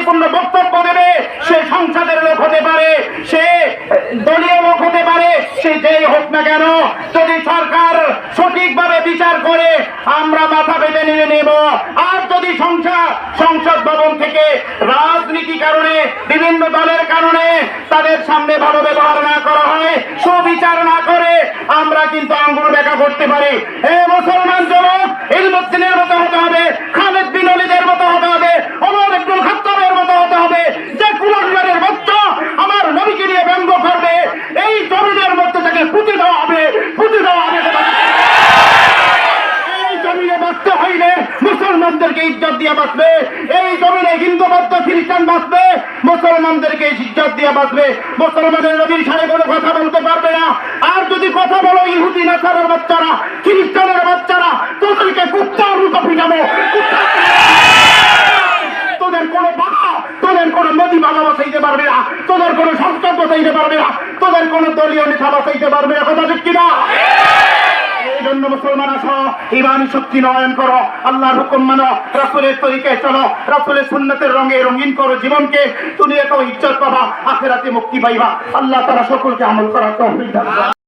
শান্তিপূর্ণ বক্তব্য দেবে, সে সংসদের লোক হতে পারে, সে দলীয় লোক হতে পারে, সে যেই হোক না কেন, যদি সরকার সঠিকভাবে বিচার করে, আমরা মাথা পেতে নিয়ে নেব। আর যদি সংসদ সংসদ ভবন থেকে রাজনীতি কারণে, বিভিন্ন দলের কারণে তাদের সামনে ভালো ব্যবহার না করা হয়, সুবিচার না করে, আমরা কিন্তু আঙ্গুল দেখা করতে পারি। হে মুসলমান যুবক মুসলমানদেরকে ইজ্জত দিয়ে বাঁচবে, এই জমিনে হিন্দু, বৌদ্ধ, খ্রিস্টান বাঁচবে, মুসলমানদেরকে ইজ্জত দিয়ে বাঁচবে। মুসলমানের নবীর সাথে কোনো কথা বলতে পারবে না। আর যদি কথা বলো, ইহুদি, নাসারের বাচ্চারা, খ্রিস্টানের বাচ্চারা, তোদেরকে কুত্তার মতো পিটাবো তোদের কোনো বাবা, তোদের কোনো নদী বাবা বাঁচাইতে পারবে না, তোদের কোনো সংসদ বাঁচাইতে পারবে না, তোদের কোনো দলীয় নেতা বাঁচাইতে পারবে না, কথা ঠিক কিনা? মুসলমান আসো, ইমান শক্তি নয়ন করো, আল্লাহর হুকুম মানো, রাসুলের তরিকে চলো, রাসুলের সুন্নতের রঙে রঙিন করো জীবনকে তুমি এত ইজ্জত পাবা, আখেরাতে মুক্তি পাইবা আল্লাহ তারা সকলকে আমল করার।